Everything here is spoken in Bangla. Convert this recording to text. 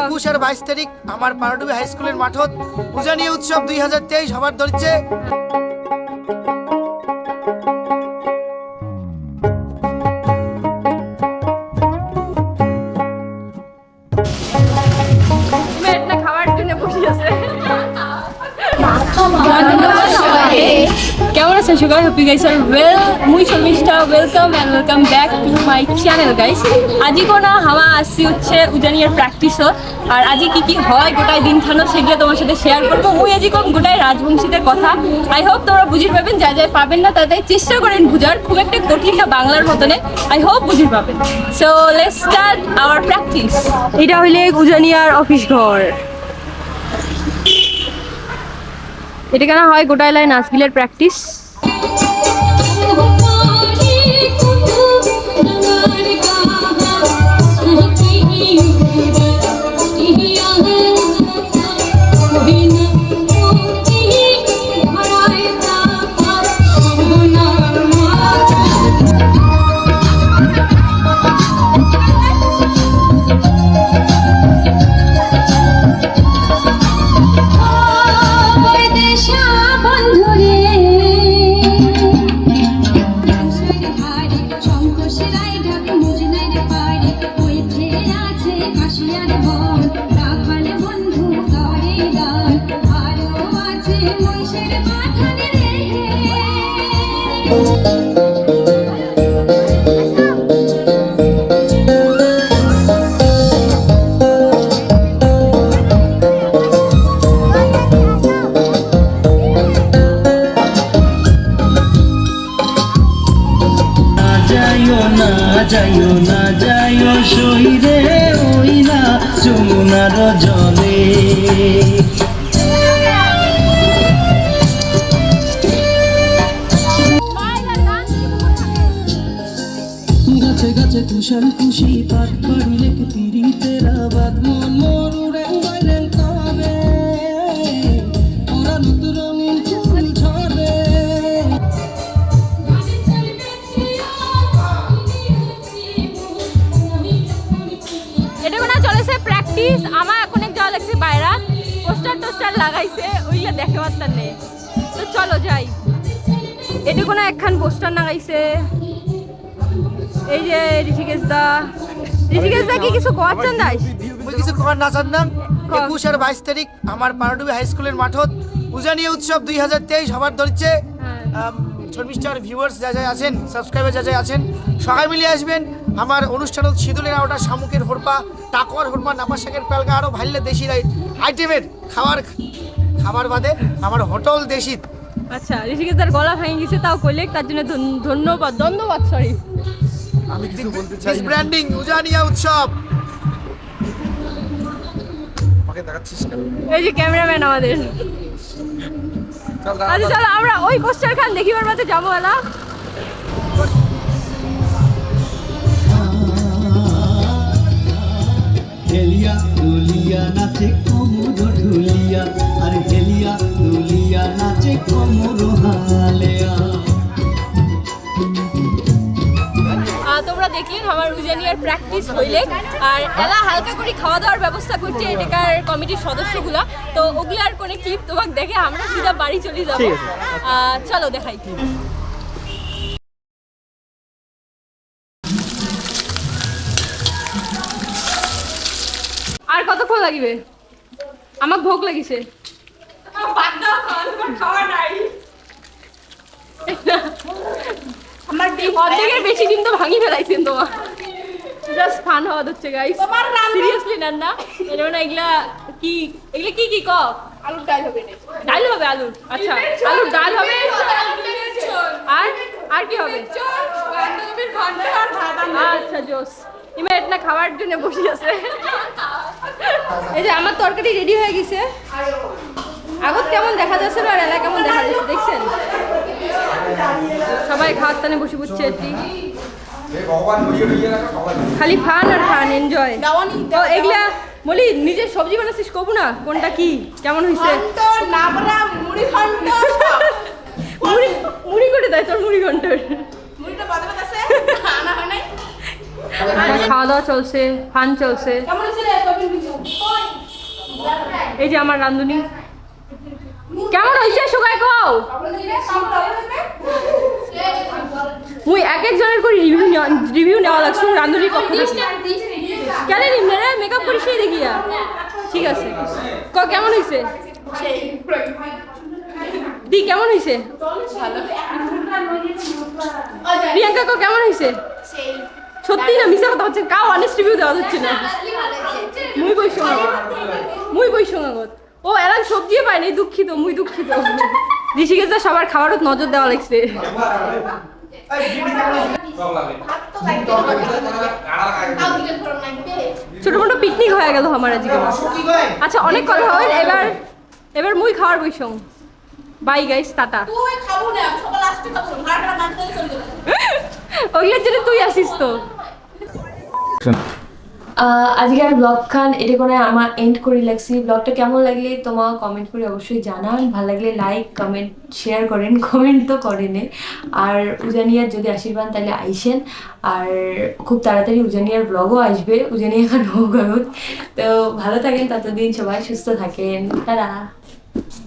একুশ আর বাইশ তারিখ আমার পারডুবি হাই স্কুলের মাঠত পূজা নিয়ে উৎসব দুই হাজার তেইশ হবার ধরছে। আছেন সবাই হ্যাপি গাইস আর ওয়েল মুই Sharmistha welcome and welcome back to my channel guys আজি কোনা হাওয়া আসছি হচ্ছে উজানিয়ার প্র্যাকটিসও আর আজি কি কি হয় গোটাই দিন থানো, সেগুলো তোমার সাথে শেয়ার করব। মুই আজি কোন গোটাই রাজবংশীদের কথা। আই হোপ তোমরা বুঝির পাবেন, যা যা পাবেন না তাদের চেষ্টা করেন বুঝার। খুব একটা কঠিন না বাংলার মতনে। আই হোপ বুঝির পাবেন। So let's start our practice এটা হইলে উজানিয়ার অফিস ঘর। এটা কেন হয় গোটাই লাইন নাচগিলের প্র্যাকটিস না গাছে গাছে তুষার খুশি পাত পাড়িলে তিরিতের আবাদ। মন মোর উড়ে এটা চলেছে প্র্যাকটিস আমার এখন এক যাওয়া লাগছে বাইরা। পোস্টার টোস্টার লাগাইছে, ওইগুলো দেখে পারতাম নেই। তো চলো যাই। এটা কোনো একখান পোস্টার লাগাইছে। এই যে ঋষিকেশ দা ঋষিকেশ দা কি কিছু কোয়াচ্ছেন দাস মুই কিছু কর না ক। একুশ আর বাইশ তারিখ আমার পারডুবি হাই স্কুলের মাঠত উজানি উৎসব দুই হাজার তেইশ হবার ধরছে। শর্মিষ্ঠার ভিউয়ার্স যা যা আছেন সাবস্ক্রাইবার যা যা আছেন সবাই মিলে আসবেন। আমার অনুষ্ঠানত শীতলের আওটা শামুকের হরপা টাকর হরপা নাপা শাকের পেলকা আরও ভাইলে দেশি আইটেমের খাবার খাবার বাদে আমার হোটেল দেশি আচ্ছা ঋষিকেশ দার গলা ভেঙে গেছে তাও কইলে তার জন্য ধন- ধন্যবাদ ধন্যবাদ সরি আমি কিছু বলতে চাই ব্র্যান্ডিং উজানিয়া উৎসব। আমাকে দেখাচ্ছিস কেন? এই যে ক্যামেরাম্যান আমাদের। চল আচ্ছা চলো আমরা ওই পোস্টার খান দেখিবার বাদে যাব এলা হেলিয়া দুলিয়া নাচে কোমর ঢুলিয়া। আর হেলিয়া দুলিয়া নাচে কোমর হালেয়া দেখলেন আমার উজানিয়ার প্র্যাকটিস হইলে। আর এলা হালকা করে খাওয়া দাওয়ার ব্যবস্থা করছে এটাকার কমিটির সদস্যগুলা। তো ওগুলার কোনো ক্লিপ তোমাকে দেখে আমরা সিধা বাড়ি চলে যাব। আহ, চলো দেখাই। আর কতক্ষণ লাগিবে? আমার ভোগ লাগিছে। আমার অর্ধেকের বেশি দিন তো ভাঙি ফেলাইছেন তোমার জাস্ট ফান হওয়া হচ্ছে গাইস সিরিয়াসলি নেন না এটা না এগুলা কি এগুলা কি কি ক আলুর ডাল হবে না ডাল হবে আলুর? আচ্ছা আলুর ডাল হবে? আর আর কি হবে? আচ্ছা জোস। ইমা এটা খাওয়ার জন্য বসে আছে। এই যে আমার তরকারি রেডি হয়ে গেছে। আগত কেমন দেখা যাচ্ছে আর এলা কেমন দেখা যাচ্ছে দেখছেন? সবাই খাওয়ার টানে বসে বুঝছে এটি খালি ফান আর ফান এনজয় তো এগুলা বলি নিজের সবজি বানাচ্ছিস কবু না? কোনটা কি? কেমন হয়েছে মুড়ি করে দেয় তোর মুড়ি ঘণ্টার। খাওয়া দাওয়া চলছে ফান চলছে। এই যে আমার রান্ধুনি কেমন হয়েছে সুগাই কও? মুই এক একজনের করে রিভিউ রিভিউ নেওয়া লাগছে রান্ধুনির পক্ষ থেকে। কেন নিম্নে রে মেকআপ করিস দেখিয়া ঠিক আছে। ক কেমন হয়েছে? দি, কেমন হয়েছে? প্রিয়াঙ্কা ক কেমন হয়েছে? সত্যি না মিশা কথা হচ্ছে কাউ অনেস্ট রিভিউ দেওয়া হচ্ছে না। মুই বই সঙ্গাগত মুই বই সঙ্গাগত ও এলাম সবজিও পাইনি দুঃখিত মুই দুঃখিত। ঋষিকেশ দা সবার খাবারত নজর দেওয়া লাগছে। ছোট মোটো পিকনিক হয়ে গেল আমার আজকে। আচ্ছা অনেক কথা হয় এবার এবার মুই খাওয়ার বইসং বাই গাইস টাটা। ওইগুলোর জন্য তুই আসিস তো। আজকের ব্লগ খান, এটা করে আমার এন্ড করি লাগছি। ব্লগটা কেমন লাগলে তোমার কমেন্ট করে অবশ্যই জানান। ভালো লাগলে লাইক কমেন্ট শেয়ার করেন। কমেন্ট তো করেনে আর উজানিয়ার যদি আশীর্বাদ, তাহলে আইসেন। আর খুব তাড়াতাড়ি উজানিয়ার ব্লগও আসবে। উজানিয়া খান হোক তো ভালো থাকেন, ততদিন সবাই সুস্থ থাকেন। তারা